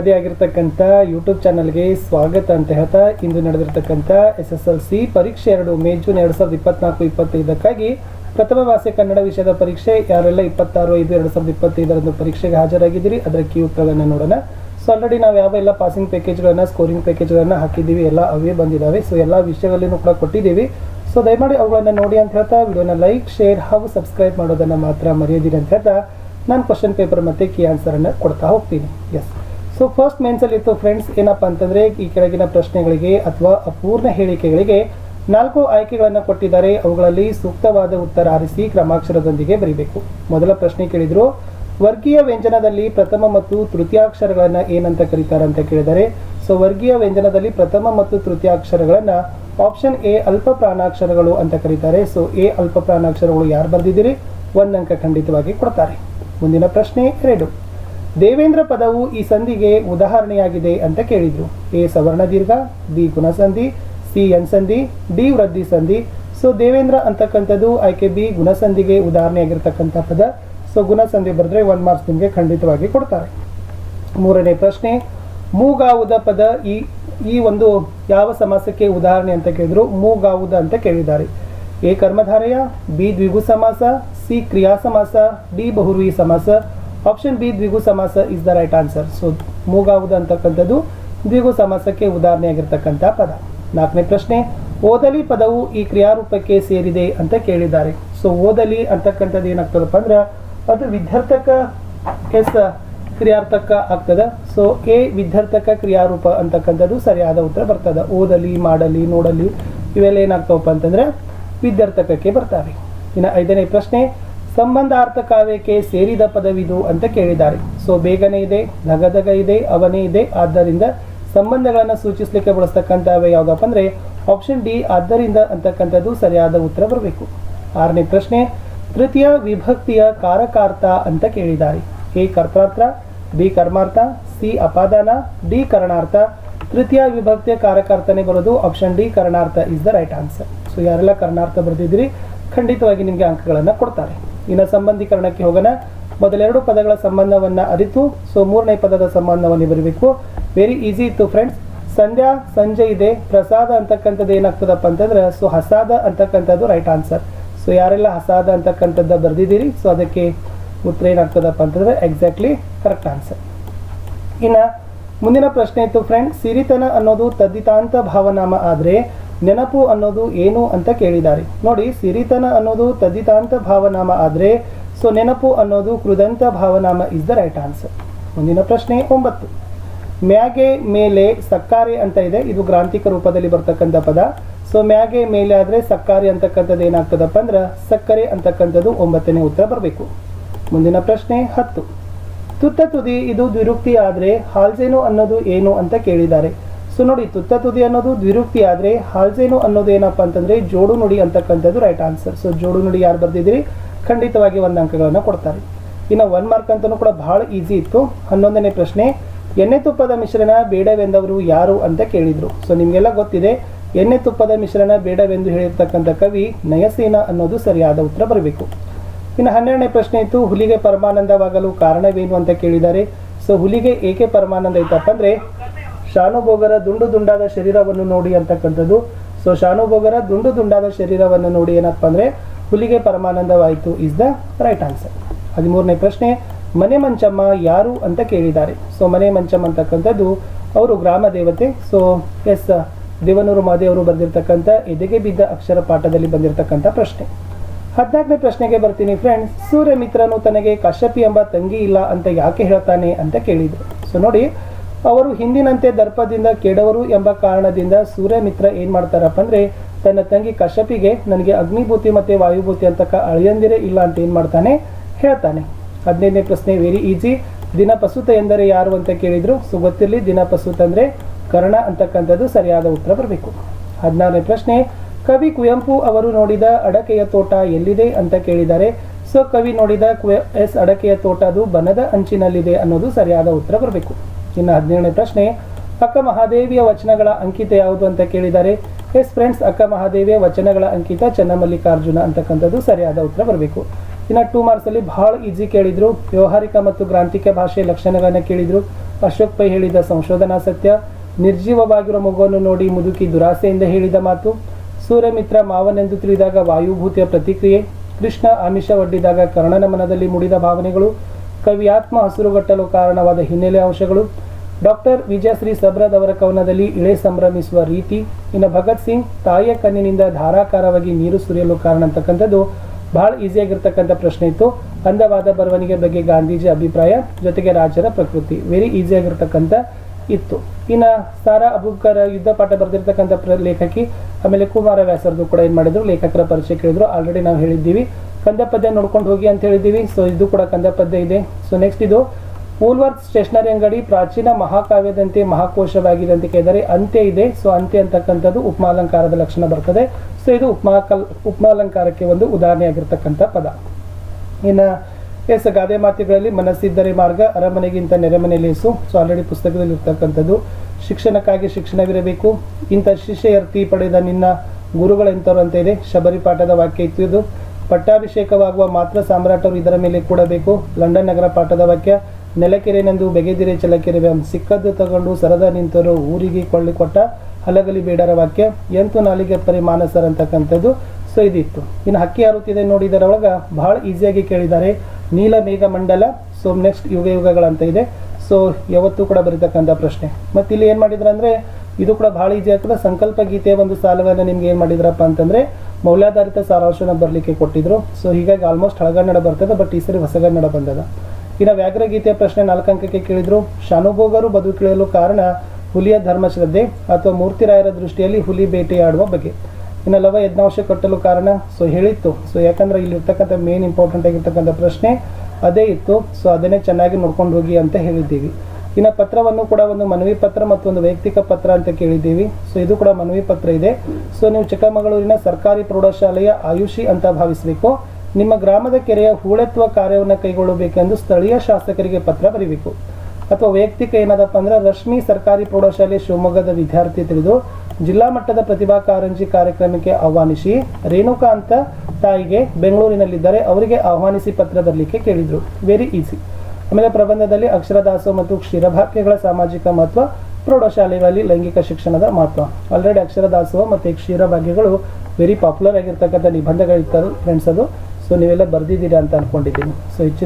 ಅದೇ ಆಗಿರ್ತಕ್ಕಂಥ ಯೂಟ್ಯೂಬ್ ಚಾನಲ್ಗೆ ಸ್ವಾಗತ ಅಂತ ಹೇಳ್ತಾ ಇಂದು ನಡೆದಿರ್ತಕ್ಕಂಥ ಎಸ್ ಎಸ್ ಎಲ್ ಸಿ ಪರೀಕ್ಷೆ ಎರಡು ಮೇ ಜೂನ್ ಎರಡು ಸಾವಿರದ ಇಪ್ಪತ್ನಾಲ್ಕು ಇಪ್ಪತ್ತೈದಕ್ಕಾಗಿ ಪ್ರಥಮ ಭಾಷೆ ಕನ್ನಡ ವಿಷಯದ ಪರೀಕ್ಷೆ ಯಾರೆಲ್ಲ ಇಪ್ಪತ್ತಾರು ಐದು ಎರಡು ಸಾವಿರದ ಇಪ್ಪತ್ತೈದರಂದು ಪರೀಕ್ಷೆಗೆ ಹಾಜರಾಗಿದ್ದೀರಿ? ಅದರ ಕೀ ಉತ್ತರಗಳನ್ನು ನೋಡೋಣ. ಸೊ ಆಲ್ರೆಡಿ ನಾವು ಯಾವ ಎಲ್ಲ ಪಾಸಿಂಗ್ ಪ್ಯಾಕೇಜ್ಗಳನ್ನು ಸ್ಕೋರಿಂಗ್ ಪ್ಯಾಕೇಜ್ಗಳನ್ನು ಹಾಕಿದ್ದೀವಿ, ಎಲ್ಲ ಅವೇ ಬಂದಿದ್ದಾವೆ. ಸೊ ಎಲ್ಲ ವಿಷಯಗಳಲ್ಲೂ ಕೂಡ ಕೊಟ್ಟಿದ್ದೀವಿ. ಸೊ ದಯಮಾಡಿ ಅವುಗಳನ್ನು ನೋಡಿ ಅಂತ ಹೇಳ್ತಾ ವಿಡಿಯೋನ ಲೈಕ್ ಶೇರ್ ಹಾಗೂ ಸಬ್ಸ್ಕ್ರೈಬ್ ಮಾಡೋದನ್ನು ಮಾತ್ರ ಮರೆಯೋದಿರಿ ಅಂತ ಹೇಳ್ತಾ ನಾನು ಕ್ವಶನ್ ಪೇಪರ್ ಮತ್ತು ಕೀ ಆನ್ಸರನ್ನು ಕೊಡ್ತಾ ಹೋಗ್ತೀನಿ. ಎಸ್ ಸೊ ಫಸ್ಟ್ ಮೆನ್ಸಲ್ಲಿ ಇತ್ತು ಫ್ರೆಂಡ್ಸ್ ಏನಪ್ಪ ಅಂತಂದರೆ ಈ ಕೆಳಗಿನ ಪ್ರಶ್ನೆಗಳಿಗೆ ಅಥವಾ ಅಪೂರ್ಣ ಹೇಳಿಕೆಗಳಿಗೆ ನಾಲ್ಕು ಆಯ್ಕೆಗಳನ್ನು ಕೊಟ್ಟಿದ್ದಾರೆ. ಅವುಗಳಲ್ಲಿ ಸೂಕ್ತವಾದ ಉತ್ತರ ಆರಿಸಿ ಕ್ರಮಾಕ್ಷರದೊಂದಿಗೆ ಬರೀಬೇಕು. ಮೊದಲ ಪ್ರಶ್ನೆ ಕೇಳಿದ್ರು, ವರ್ಗೀಯ ವ್ಯಂಜನದಲ್ಲಿ ಪ್ರಥಮ ಮತ್ತು ತೃತೀಯಾಕ್ಷರಗಳನ್ನು ಏನಂತ ಕರೀತಾರೆ ಅಂತ ಕೇಳಿದರೆ ಸೊ ವರ್ಗೀಯ ವ್ಯಂಜನದಲ್ಲಿ ಪ್ರಥಮ ಮತ್ತು ತೃತೀಯಾಕ್ಷರಗಳನ್ನು ಆಪ್ಷನ್ ಎ ಅಲ್ಪ ಪ್ರಾಣಾಕ್ಷರಗಳು ಅಂತ ಕರೀತಾರೆ. ಸೊ ಎ ಅಲ್ಪ ಪ್ರಾಣಾಕ್ಷರಗಳು ಯಾರು ಬರೆದಿದ್ದೀರಿ? ಒಂದು ಅಂಕ ಖಂಡಿತವಾಗಿ ಕೊಡ್ತಾರೆ. ಮುಂದಿನ ಪ್ರಶ್ನೆ ಎರಡು. ದೇವೇಂದ್ರ ಪದವು ಈ ಸಂಧಿಗೆ ಉದಾಹರಣೆಯಾಗಿದೆ ಅಂತ ಕೇಳಿದ್ರು. ಎ ಸವರ್ಣ ದೀರ್ಘ ಬಿ ಗುಣಸಂಧಿ, ಸಿ ಎನ್ ಸಂಧಿ, ಡಿ ವೃದ್ಧಿ ಸಂಧಿ. ಸೊ ದೇವೇಂದ್ರ ಅಂತಕ್ಕಂಥದ್ದು ಆಯ್ಕೆ ಬಿ ಗುಣಸಂಧಿಗೆ ಉದಾಹರಣೆಯಾಗಿರ್ತಕ್ಕಂಥ ಪದ. ಸೊ ಗುಣಸಂಧಿ ಬರೆದ್ರೆ ಒನ್ ಮಾರ್ಕ್ಸ್ ನಿಮಗೆ ಖಂಡಿತವಾಗಿ ಕೊಡ್ತಾರೆ. ಮೂರನೇ ಪ್ರಶ್ನೆ, ಮೂಗಾವುದ ಪದ ಈ ಈ ಒಂದು ಯಾವ ಸಮಾಸಕ್ಕೆ ಉದಾಹರಣೆ ಅಂತ ಕೇಳಿದ್ರು. ಮೂಗಾವುದ ಅಂತ ಕೇಳಿದ್ದಾರೆ. ಎ ಕರ್ಮಧಾರಯ, ಬಿ ದ್ವಿಗು ಸಮಾಸ ಸಿ ಕ್ರಿಯಾ ಸಮಾಸ ಡಿ ಬಹುರ್ವಿ ಸಮಾಸ ಆಪ್ಷನ್ ಬಿ ದ್ವಿಗು ಸಮಾಸ is the right answer so ಮೂಗಾವುದು ಅಂತಕ್ಕಂಥದ್ದು ದ್ವಿಗು ಸಮಾಸಕ್ಕೆ ಉದಾಹರಣೆಯಾಗಿರ್ತಕ್ಕಂಥ ಪದ. ನಾಲ್ಕನೇ ಪ್ರಶ್ನೆ, ಓದಲಿ ಪದವು ಈ ಕ್ರಿಯಾರೂಪಕ್ಕೆ ಸೇರಿದೆ ಅಂತ ಕೇಳಿದ್ದಾರೆ. ಸೊ ಓದಲಿ ಅಂತಕ್ಕಂಥದ್ದು ಏನಾಗ್ತದಪ್ಪ ಅಂದ್ರೆ, ಅದು ವಿದ್ಯಾರ್ಥಕ ಎಸ್ ಕ್ರಿಯಾರ್ಥಕ ಆಗ್ತದೆ. ಸೊ ಎ ವಿದ್ಯಾರ್ಥಕ ಕ್ರಿಯಾರೂಪ ಅಂತಕ್ಕಂಥದ್ದು ಸರಿಯಾದ ಉತ್ತರ ಬರ್ತದ. ಓದಲಿ, ಮಾಡಲಿ, ನೋಡಲಿ, ಇವೆಲ್ಲ ಏನಾಗ್ತಾವಪ್ಪ ಅಂತಂದ್ರೆ ವಿದ್ಯಾರ್ಥಕಕ್ಕೆ ಬರ್ತವೆ. ಇನ್ನು ಐದನೇ ಪ್ರಶ್ನೆ ಸಂಬಂಧಾರ್ಥ ಕಾವ್ಯಕ್ಕೆ ಸೇರಿದ ಪದವಿದು ಅಂತ ಕೇಳಿದ್ದಾರೆ. ಸೊ ಬೇಗನೆ ಇದೆ ಧಗಧಗ ಇದೆ, ಅವನೇ ಇದೆ. ಆದ್ದರಿಂದ ಸಂಬಂಧಗಳನ್ನು ಸೂಚಿಸಲಿಕ್ಕೆ ಬಳಸ್ತಕ್ಕಂಥವೆ ಯಾವುದಪ್ಪ ಅಂದ್ರೆ ಆಪ್ಷನ್ ಡಿ ಆದ್ದರಿಂದ ಅಂತಕ್ಕಂಥದ್ದು ಸರಿಯಾದ ಉತ್ತರ ಬರಬೇಕು. ಆರನೇ ಪ್ರಶ್ನೆ, ತೃತೀಯ ವಿಭಕ್ತಿಯ ಕಾರಕಾರ್ಥ ಅಂತ ಕೇಳಿದ್ದಾರೆ. ಎ ಕರ್ತಾರ್ಥ ಬಿ ಕರ್ಮಾರ್ಥ, ಸಿ ಅಪಾದಾನ, ಡಿ ಕರಣಾರ್ಥ. ತೃತೀಯ ವಿಭಕ್ತಿಯ ಕಾರಕಾರ್ಥನೇ ಬರೋದು option D ಕರ್ಣಾರ್ಥ is the right answer so ಯಾರೆಲ್ಲ ಕರ್ಣಾರ್ಥ ಬರೆದಿದ್ದೀರಿ, ಖಂಡಿತವಾಗಿ ನಿಮಗೆ ಅಂಕಗಳನ್ನು ಕೊಡ್ತಾರೆ. ಇನ್ನು ಸಂಬಂಧೀಕರಣಕ್ಕೆ ಹೋಗೋಣ. ಮೊದಲೆರಡು ಪದಗಳ ಸಂಬಂಧವನ್ನು ಅರಿತು, ಸೊ ಮೂರನೇ ಪದದ ಸಂಬಂಧವನ್ನು ಬರಬೇಕು. ವೆರಿ ಈಸಿ ಇತ್ತು ಫ್ರೆಂಡ್ಸ್ ಸಂಧ್ಯಾ, ಸಂಜೆ ಇದೆ, ಪ್ರಸಾದ ಅಂತಕ್ಕಂಥದ್ದು ಏನಾಗ್ತದಪ್ಪ ಅಂತಂದ್ರೆ, ಸೊ ಹಸಾದ ಅಂತಕ್ಕಂಥದ್ದು ರೈಟ್ ಆನ್ಸರ್ ಸೊ ಯಾರೆಲ್ಲ ಹಸಾದ ಅಂತಕ್ಕಂಥದ್ದು ಬರೆದಿದ್ದೀರಿ, ಸೊ ಅದಕ್ಕೆ ಉತ್ತರ ಏನಾಗ್ತದಪ್ಪ ಅಂತಂದ್ರೆ ಎಕ್ಸಾಕ್ಟ್ಲಿ ಕರೆಕ್ಟ್ ಆನ್ಸರ್ ಇನ್ನು ಮುಂದಿನ ಪ್ರಶ್ನೆ ಇತ್ತು ಫ್ರೆಂಡ್ ಸಿರಿತನ ಅನ್ನೋದು ತದ್ದಿತಾಂತ ಭಾವನಾಮ ಆದರೆ ನೆನಪು ಅನ್ನೋದು ಏನು ಅಂತ ಕೇಳಿದ್ದಾರೆ. ನೋಡಿ, ಸಿರಿತನ ಅನ್ನೋದು ತದಿತಾಂತ ಭಾವನಾಮ ಆದರೆ, ಸೊ ನೆನಪು ಅನ್ನೋದು ಕೃದಂತ ಭಾವನಾಮ ಇಸ್ ದ ರೈಟ್ ಆನ್ಸರ್ ಮುಂದಿನ ಪ್ರಶ್ನೆ ಒಂಬತ್ತು. ಮ್ಯಾಗೆ ಮೇಲೆ ಸಕ್ಕಾರೆ ಅಂತ ಇದೆ, ಇದು ಗ್ರಾಂಥಿಕ ರೂಪದಲ್ಲಿ ಬರ್ತಕ್ಕಂಥ ಪದ. ಸೊ ಮ್ಯಾಗೆ ಮೇಲೆ ಆದರೆ ಸಕ್ಕಾರೆ ಅಂತಕ್ಕಂಥದ್ದು ಏನಾಗ್ತದಪ್ಪ ಅಂದ್ರೆ, ಸಕ್ಕರೆ ಅಂತಕ್ಕಂಥದ್ದು ಒಂಬತ್ತನೇ ಉತ್ತರ ಬರಬೇಕು. ಮುಂದಿನ ಪ್ರಶ್ನೆ ಹತ್ತು. ತುತ್ತ ತುದಿ ಇದು ದ್ವಿರುಕ್ತಿ ಆದರೆ, ಹಾಲ್ಸೇನು ಅನ್ನೋದು ಏನು ಅಂತ ಕೇಳಿದ್ದಾರೆ. ಸೊ ನೋಡಿ, ತುತ್ತ ತುದಿ ಅನ್ನೋದು ದ್ವಿರುಕ್ತಿ ಆದರೆ ಹಾಲ್ಸೇನು ಅನ್ನೋದು ಏನಪ್ಪ ಅಂತಂದ್ರೆ ಜೋಡು ನುಡಿ ಅಂತಕ್ಕಂಥದ್ದು ರೈಟ್ ಆನ್ಸರ್ ಸೊ ಜೋಡು ನುಡಿ ಯಾರು ಬರ್ದಿದ್ರಿ? ಖಂಡಿತವಾಗಿ ಒಂದು ಅಂಕಗಳನ್ನು ಕೊಡ್ತಾರೆ. ಇನ್ನು ಒನ್ ಮಾರ್ಕ್ ಅಂತಲೂ ಕೂಡ ಬಹಳ ಈಸಿ ಇತ್ತು. ಹನ್ನೊಂದನೇ ಪ್ರಶ್ನೆ, ಎಣ್ಣೆ ತುಪ್ಪದ ಮಿಶ್ರಣ ಬೇಡವೆಂದವರು ಯಾರು ಅಂತ ಕೇಳಿದ್ರು. ಸೊ ನಿಮಗೆಲ್ಲ ಗೊತ್ತಿದೆ, ಎಣ್ಣೆ ತುಪ್ಪದ ಮಿಶ್ರಣ ಬೇಡವೆಂದು ಹೇಳಿರ್ತಕ್ಕಂಥ ಕವಿ ನಯಸೇನ ಅನ್ನೋದು ಸರಿಯಾದ ಉತ್ತರ ಬರಬೇಕು. ಇನ್ನು ಹನ್ನೆರಡನೇ ಪ್ರಶ್ನೆ ಇತ್ತು, ಹುಲಿಗೆ ಪರಮಾನಂದವಾಗಲು ಕಾರಣವೇನು ಅಂತ ಕೇಳಿದ್ದಾರೆ. ಸೊ ಹುಲಿಗೆ ಏಕೆ ಪರಮಾನಂದ ಇತ್ತಪ್ಪ ಅಂದ್ರೆ ಶಾನುಭೋಗರ ದುಂಡು ದುಂಡಾದ ಶರೀರವನ್ನು ನೋಡಿ ಅಂತಕ್ಕಂಥದ್ದು. ಸೊ ಶಾನುಭೋಗರ ದುಂಡು ದುಂಡಾದ ಶರೀರವನ್ನು ನೋಡಿ ಏನಪ್ಪ ಅಂದರೆ ಹುಲಿಗೆ ಪರಮಾನಂದವಾಯಿತು ಇಸ್ ದ ರೈಟ್ ಆನ್ಸರ್ ಹದಿಮೂರನೇ ಪ್ರಶ್ನೆ, ಮನೆ ಮಂಚಮ್ಮ ಯಾರು ಅಂತ ಕೇಳಿದ್ದಾರೆ. ಸೊ ಮನೆ ಮಂಚಮ್ಮ ಅಂತಕ್ಕಂಥದ್ದು ಅವರು ಗ್ರಾಮ ದೇವತೆ. ಸೊ ಎಸ್ ದೇವನೂರು ಮಾದೇವರು ಬಂದಿರತಕ್ಕಂಥ ಎದೆಗೆ ಬಿದ್ದ ಅಕ್ಷರ ಪಾಠದಲ್ಲಿ ಬಂದಿರತಕ್ಕಂಥ ಪ್ರಶ್ನೆ. ಹದಿನಾಲ್ಕನೇ ಪ್ರಶ್ನೆಗೆ ಬರ್ತೀನಿ ಫ್ರೆಂಡ್ಸ್ ಸೂರ್ಯ ಮಿತ್ರನು ತನಗೆ ಕಶ್ಯಪಿ ಎಂಬ ತಂಗಿ ಇಲ್ಲ ಅಂತ ಯಾಕೆ ಹೇಳ್ತಾನೆ ಅಂತ ಕೇಳಿದ್ರು. ಸೊ ನೋಡಿ ಅವರು ಹಿಂದಿನಂತೆ ದರ್ಪದಿಂದ ಕೆಡವರು ಎಂಬ ಕಾರಣದಿಂದ ಸೂರ್ಯ ಮಿತ್ರ ಏನ್ ಮಾಡ್ತಾರಪ್ಪ ಅಂದ್ರೆ, ತನ್ನ ತಂಗಿ ಕಶ್ಯಪಿಗೆ ನನಗೆ ಅಗ್ನಿಭೂತಿ ಮತ್ತೆ ವಾಯುಭೂತಿ ಅಂತಕ್ಕ ಅಳಿಯಂದಿರೇ ಇಲ್ಲ ಅಂತ ಏನ್ ಮಾಡ್ತಾನೆ? ಹೇಳ್ತಾನೆ. ಹದಿನೈದನೇ ಪ್ರಶ್ನೆ ವೆರಿ ಈಸಿ ದಿನಪಸುತ ಎಂದರೆ ಯಾರು ಅಂತ ಕೇಳಿದ್ರು? ಸೊ ಗೊತ್ತಿರಲಿ ದಿನಪಸುತ ಅಂದ್ರೆ ಕರ್ಣ ಅಂತಕ್ಕಂಥದ್ದು ಸರಿಯಾದ ಉತ್ತರ ಬರಬೇಕು. ಹದಿನಾರನೇ ಪ್ರಶ್ನೆ, ಕವಿ ಕುವೆಂಪು ಅವರು ನೋಡಿದ ಅಡಕೆಯ ತೋಟ ಎಲ್ಲಿದೆ ಅಂತ ಕೇಳಿದ್ದಾರೆ ಸೊ ಕವಿ ನೋಡಿದ ಕುವೆ ಎಸ್ ಅಡಕೆಯ ತೋಟ ಅದು ಬನದ ಅಂಚಿನಲ್ಲಿದೆ ಅನ್ನೋದು ಸರಿಯಾದ ಉತ್ತರ ಬರಬೇಕು. ಇನ್ನು ಹದಿನೇಳನೇ ಪ್ರಶ್ನೆ, ಅಕ್ಕ ಮಹಾದೇವಿಯ ವಚನಗಳ ಅಂಕಿತ ಯಾವುದು ಅಂತ ಕೇಳಿದ್ದಾರೆ. ಎಸ್ ಫ್ರೆಂಡ್ಸ್ ಅಕ್ಕ ಮಹಾದೇವಿಯ ವಚನಗಳ ಅಂಕಿತ ಚನ್ನಮಲ್ಲಿಕಾರ್ಜುನ ಅಂತಕ್ಕಂಥದ್ದು ಸರಿಯಾದ ಉತ್ತರ ಬರಬೇಕು. ಇನ್ನು ಟೂ ಮಾರ್ಕ್ಸ್ ಅಲ್ಲಿ ಬಹಳ ಕೇಳಿದರು ಕೇಳಿದ್ರು. ವ್ಯವಹಾರಿಕ ಮತ್ತು ಗ್ರಾಂಥಿಕ ಭಾಷೆಯ ಲಕ್ಷಣಗಳನ್ನು ಕೇಳಿದ್ರು. ಅಶೋಕ್ ಪೈ ಹೇಳಿದ ಸಂಶೋಧನಾ ಸತ್ಯ ನಿರ್ಜೀವವಾಗಿರುವ ಮಗುವನ್ನು ನೋಡಿ ಮುದುಕಿ ದುರಾಸೆಯಿಂದ ಹೇಳಿದ ಮಾತು, ಸೂರ್ಯಮಿತ್ರ ಮಾವನೆಂದು ತಿಳಿದಾಗ ವಾಯುಭೂತಿಯ ಪ್ರತಿಕ್ರಿಯೆ, ಕೃಷ್ಣ ಆಮಿಷ ಒಡ್ಡಿದಾಗ ಕರ್ಣನ ಮನದಲ್ಲಿ ಮೂಡಿದ ಭಾವನೆಗಳು ಕವಿ ಆತ್ಮ ಹಸಿರುಗಟ್ಟಲು ಕಾರಣವಾದ ಹಿನ್ನೆಲೆ ಅಂಶಗಳು. ಡಾಕ್ಟರ್ ವಿಜಯಶ್ರೀ ಸಬ್ರದ್ ಅವರ ಕವನದಲ್ಲಿ ಇಳೆ ಸಂಭ್ರಮಿಸುವ ರೀತಿ, ಇನ್ನು ಭಗತ್ ಸಿಂಗ್ ತಾಯಿಯ ಕಣ್ಣಿನಿಂದ ಧಾರಾಕಾರವಾಗಿ ನೀರು ಸುರಿಯಲು ಕಾರಣ ಅಂತಕ್ಕಂಥದ್ದು ಬಹಳ ಈಸಿಯಾಗಿರ್ತಕ್ಕಂಥ ಪ್ರಶ್ನೆ ಇತ್ತು. ಅಂದವಾದ ಬರವಣಿಗೆ ಬಗ್ಗೆ ಗಾಂಧೀಜಿ ಅಭಿಪ್ರಾಯ, ಜೊತೆಗೆ ರಾಜರ ಪ್ರಕೃತಿ ವೆರಿ ಈಸಿಯಾಗಿರ್ತಕ್ಕಂಥ ಇತ್ತು. ಇನ್ನು ಸಾರಾ ಅಬುಕರ ಯುದ್ಧ ಪಾಠ ಬರೆದಿರ್ತಕ್ಕಂಥ ಪ್ರ ಲೇಖಕಿ ಆಮೇಲೆ ಕುಮಾರ ವ್ಯಾಸರದು ಕೂಡ ಏನು ಮಾಡಿದ್ರು, ಲೇಖಕರ ಪರಿಚಯ ಕೇಳಿದ್ರು. ಆಲ್ರೆಡಿ ನಾವು ಹೇಳಿದ್ದೀವಿ. ಕಂದ ಪದ್ಯ ನೋಡ್ಕೊಂಡು ಹೋಗಿ ಅಂತ ಹೇಳಿದ್ದೀವಿ. ಸೊ ಇದು ಕೂಡ ಕಂದ ಪದ್ಯ ಇದೆ. ಸೊ ನೆಕ್ಸ್ಟ್ ಇದು ಪೂಲ್ವರ್ತ್ ಸ್ಟೇಷನರಿ ಅಂಗಡಿ ಪ್ರಾಚೀನ ಮಹಾಕಾವ್ಯದಂತೆ ಮಹಾಕೋಶವಾಗಿದೆ ಅಂತ ಕೇಳಿದರೆ ಅಂತ್ಯ ಇದೆ. ಸೊ ಅಂತ್ಯ ಅಂತಕ್ಕಂಥದ್ದು ಉಪಮಾಲಂಕಾರದ ಲಕ್ಷಣ ಬರ್ತದೆ. ಸೊ ಇದು ಉಪಮಾಕಲ್ ಉಪಮಾಲಂಕಾರಕ್ಕೆ ಒಂದು ಉದಾಹರಣೆಯಾಗಿರ್ತಕ್ಕಂಥ ಪದ. ಇನ್ನು, ಎಸ್, ಗಾದೆ ಮಾತುಗಳಲ್ಲಿ ಮನಸ್ಸಿದ್ದರೆ ಮಾರ್ಗ, ಅರಮನೆಗಿಂತ ನೆರೆಮನೆ ಲೇಸು. ಸೊ ಆಲ್ರೆಡಿ ಪುಸ್ತಕದಲ್ಲಿ ಇರ್ತಕ್ಕಂಥದ್ದು, ಶಿಕ್ಷಣಕ್ಕಾಗಿ ಶಿಕ್ಷಣವಿರಬೇಕು. ಇಂಥ ಶಿಷ್ಯರ್ತಿ ಪಡೆದ ನಿನ್ನ ಗುರುಗಳೆಂಥವ್ರು ಅಂತ ಇದೆ. ಶಬರಿ ಪಾಠದ ವಾಕ್ಯ ಇತ್ತು ಇದು. ಪಟ್ಟಾಭಿಷೇಕವಾಗುವ ಮಾತ್ರ ಸಾಮ್ರಾಟರು ಇದರ ಮೇಲೆ ಕೂಡಬೇಕು. ಲಂಡನ್ ನಗರ ಪಾಠದ ವಾಕ್ಯ, ನೆಲಕೆರೆನೆಂದು ಬೆಗೆದಿರೆ ಚಲಕೆರೆ ಸಿಕ್ಕದ್ದು ತಗೊಂಡು ಸರದ ನಿಂತರು ಊರಿಗೆ ಕೊಳ್ಳಿ ಕೊಟ್ಟ ಹಲಗಲಿ ಬೇಡರ ವಾಕ್ಯ, ಎಂತು ನಾಲಿಗೆ ಪರಿ ಮಾನಸರ್ ಅಂತಕ್ಕಂಥದ್ದು ಸೊ ಇದಿತ್ತು ಇನ್ನು ಹಕ್ಕಿ ಹಾರುತ್ತಿದೆ ನೋಡಿ ಇದರ ಒಳಗ ಬಹಳ ಈಸಿಯಾಗಿ ಕೇಳಿದ್ದಾರೆ. ನೀಲ ಮೇಘ ಮಂಡಲ, ಸೊ ನೆಕ್ಸ್ಟ್ ಯುಗ ಯುಗಗಳಂತ ಇದೆ. ಸೊ ಯಾವತ್ತೂ ಕೂಡ ಬರೀತಕ್ಕಂಥ ಪ್ರಶ್ನೆ. ಮತ್ತು ಇಲ್ಲಿ ಏನು ಮಾಡಿದ್ರು ಅಂದರೆ ಇದು ಕೂಡ ಬಹಳ ಈಸಿ ಆಗ್ತದೆ. ಸಂಕಲ್ಪ ಗೀತೆಯ ಒಂದು ಸಾಲವನ್ನು ನಿಮ್ಗೆ ಏನು ಮಾಡಿದ್ರಪ್ಪ ಅಂತಂದರೆ ಮೌಲ್ಯಾಧಾರಿತ ಸಾರಾಂಶನ ಬರಲಿಕ್ಕೆ ಕೊಟ್ಟಿದ್ರು. ಸೊ ಹೀಗಾಗಿ ಆಲ್ಮೋಸ್ಟ್ ಹಳಗನ್ನಡ ಬರ್ತದೆ ಬಟ್ ಈ ಸರಿ ಹೊಸಗನ್ನಡ ಬಂದದ. ಇನ್ನು ವ್ಯಾಘ್ರಗೀತೆಯ ಪ್ರಶ್ನೆ ನಾಲ್ಕು ಅಂಕಕ್ಕೆ ಕೇಳಿದ್ರು. ಶಾನುಭೋಗರು ಬದುಕಿಳಿಯಲು ಕಾರಣ ಹುಲಿಯ ಧರ್ಮಶ್ರದ್ಧೆ ಅಥವಾ ಮೂರ್ತಿರಾಯರ ದೃಷ್ಟಿಯಲ್ಲಿ ಹುಲಿ ಬೇಟೆಯಾಡುವ ಬಗ್ಗೆ. ಇನ್ನು ಲವ ಯಜ್ಞಾಂಶ ಕಟ್ಟಲು ಕಾರಣ? ಸೊ ಹೇಳಿತ್ತು. ಸೊ ಯಾಕಂದ್ರೆ ಇಲ್ಲಿ ಇರ್ತಕ್ಕಂಥ ಮೇನ್ ಇಂಪಾರ್ಟೆಂಟ್ ಆಗಿರ್ತಕ್ಕಂಥ ಪ್ರಶ್ನೆ ಅದೇ ಇತ್ತು. ಸೊ ಅದನ್ನೇ ಚೆನ್ನಾಗಿ ನೋಡ್ಕೊಂಡು ಹೋಗಿ ಅಂತ ಹೇಳಿದ್ದೀವಿ. ಇನ್ನು ಪತ್ರವನ್ನು ಕೂಡ ಒಂದು ಮನವಿ ಪತ್ರ ಮತ್ತು ಒಂದು ವೈಯಕ್ತಿಕ ಪತ್ರ ಅಂತ ಕೇಳಿದ್ದೀವಿ. ಸೊ ಇದು ಕೂಡ ಮನವಿ ಪತ್ರ ಇದೆ. ಸೊ ನೀವು ಚಿಕ್ಕಮಗಳೂರಿನ ಸರ್ಕಾರಿ ಪ್ರೌಢಶಾಲೆಯ ಆಯುಷಿ ಅಂತ ಭಾವಿಸಬೇಕು. ನಿಮ್ಮ ಗ್ರಾಮದ ಕೆರೆಯ ಹೂಳೆತ್ತುವ ಕಾರ್ಯವನ್ನು ಕೈಗೊಳ್ಳಬೇಕೆಂದು ಸ್ಥಳೀಯ ಶಾಸಕರಿಗೆ ಪತ್ರ ಬರೀಬೇಕು. ಅಥವಾ ವೈಯಕ್ತಿಕ ಏನದಪ್ಪ ಅಂದ್ರೆ ರಶ್ಮಿ ಸರ್ಕಾರಿ ಪ್ರೌಢಶಾಲೆ ಶಿವಮೊಗ್ಗದ ವಿದ್ಯಾರ್ಥಿ ತಿಳಿದು ಜಿಲ್ಲಾ ಮಟ್ಟದ ಪ್ರತಿಭಾ ಕಾರಂಜಿ ಕಾರ್ಯಕ್ರಮಕ್ಕೆ ಆಹ್ವಾನಿಸಿ ರೇಣುಕಾ ಅಂತ ತಾಯಿಗೆ ಬೆಂಗಳೂರಿನಲ್ಲಿದ್ದಾರೆ ಅವರಿಗೆ ಆಹ್ವಾನಿಸಿ ಪತ್ರ ಬರಲಿಕ್ಕೆ ಕೇಳಿದ್ರು. ವೆರಿ ಈಸಿ ಆಮೇಲೆ ಪ್ರಬಂಧದಲ್ಲಿ ಅಕ್ಷರದಾಸೋ ಮತ್ತು ಕ್ಷೀರಭಾಗ್ಯಗಳ ಸಾಮಾಜಿಕ ಮಹತ್ವ, ಪ್ರೌಢಶಾಲೆಗಳಲ್ಲಿ ಲೈಂಗಿಕ ಶಿಕ್ಷಣದ ಮಹತ್ವ. ಆಲ್ರೆಡಿ ಅಕ್ಷರದಾಸೋಹ ಮತ್ತು ಕ್ಷೀರಭಾಗ್ಯಗಳು ವೆರಿ ಪಾಪ್ಯುಲರ್ ಆಗಿರ್ತಕ್ಕಂಥ ನಿಬಂಧಗಳಿರ್ತಾರೆ ಫ್ರೆಂಡ್ಸ್ ಅದು. ಸೊ ನೀವೆಲ್ಲ ಬರ್ದಿದ್ದೀರಾ ಅಂತ ಅನ್ಕೊಂಡಿದ್ದೀನಿ. ಸೊ ಹೆಚ್ಚಿನ